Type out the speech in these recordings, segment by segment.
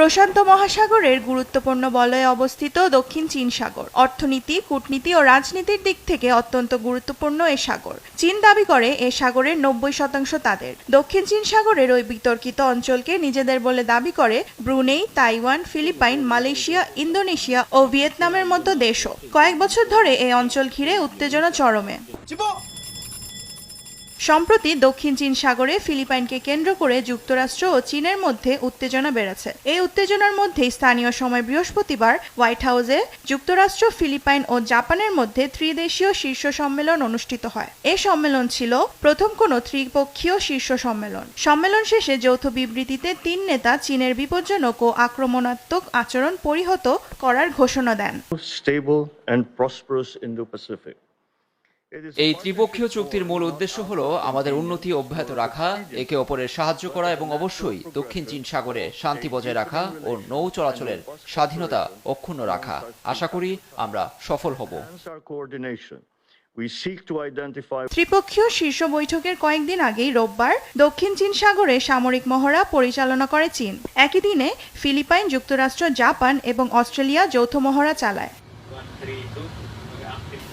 প্রশান্ত মহাসাগরের গুরুত্বপূর্ণ বলয়ে অবস্থিত দক্ষিণ চীন সাগর। অর্থনীতি, কূটনীতি ও রাজনীতির দিক থেকে অত্যন্ত গুরুত্বপূর্ণ এ সাগর। চীন দাবি করে এ সাগরের নব্বই শতাংশ তাদের। দক্ষিণ চীন সাগরের ওই বিতর্কিত অঞ্চলকে নিজেদের বলে দাবি করে Brunei, Taiwan, Philippines, Malaysia, Indonesia ও ভিয়েতনামের মতো দেশও। কয়েক বছর ধরে এই অঞ্চল ঘিরে উত্তেজনা চরমে। সম্প্রতি দক্ষিণ চীন সাগরে ফিলিপাইনকে কেন্দ্র করে যুক্তরাষ্ট্র ও চীনের মধ্যে উত্তেজনা বেড়েছে। এই উত্তেজনার মধ্যেই স্থানীয় সময় বৃহস্পতিবার হোয়াইট হাউসে যুক্তরাষ্ট্র, ফিলিপাইন ও জাপানের মধ্যে ত্রিদেশীয় শীর্ষ সম্মেলন অনুষ্ঠিত হয়। এ সম্মেলন ছিল প্রথম কোনো ত্রিপক্ষীয় শীর্ষ সম্মেলন। সম্মেলন শেষে যৌথ বিবৃতিতে তিন নেতা চীনের বিপজ্জনক ও আক্রমণাত্মক আচরণ পরিহত করার ঘোষণা দেন. এই ত্রিপক্ষীয় চুক্তির মূল উদ্দেশ্য হল আমাদের উন্নতি অব্যাহত রাখা একে অপরের সাহায্য করা এবং অবশ্যই দক্ষিণ চীন সাগরে শান্তি বজায় রাখা ও নৌ চলাচলের স্বাধীনতা অক্ষুণ্ণ রাখা। আশা করি আমরা সফল হব। ত্রিপক্ষীয় শীর্ষ বৈঠকের কয়েকদিন আগেই রোববার দক্ষিণ চীন সাগরে সামরিক মহড়া পরিচালনা করে চীন। একই দিনে ফিলিপাইন যুক্তরাষ্ট্র জাপান এবং অস্ট্রেলিয়া যৌথ মহড়া চালায়।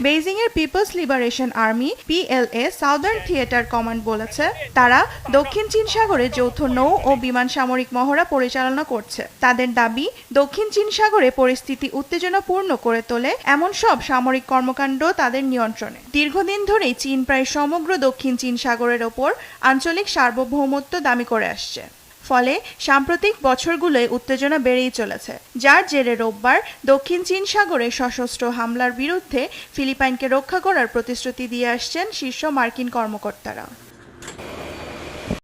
বেইজিং এর People's Liberation Army, PLA, Southern Theatre Command বলেছে, তারা দক্ষিণ চীন সাগরে যৌথ নৌ ও বিমান সামরিক মহড়া পরিচালনা করছে। তাদের দাবি, দক্ষিণ চীন সাগরে পরিস্থিতি উত্তেজনাপূর্ণ করে তোলে এমন সব সামরিক কর্মকাণ্ড তাদের নিয়ন্ত্রণে। দীর্ঘদিন ধরেই চীন প্রায় সমগ্র দক্ষিণ চীন সাগরের ওপর আঞ্চলিক সার্বভৌমত্ব দাবি করে আসছে। ফলে সাম্প্রতিক বছরগুলোয় উত্তেজনা বেড়েই চলেছে। যার জেরে রোববার দক্ষিণ চীন সাগরে সশস্ত্র হামলার বিরুদ্ধে ফিলিপাইনকে রক্ষা করার প্রতিশ্রুতি দিয়ে আসছেন শীর্ষ মার্কিন কর্মকর্তারা।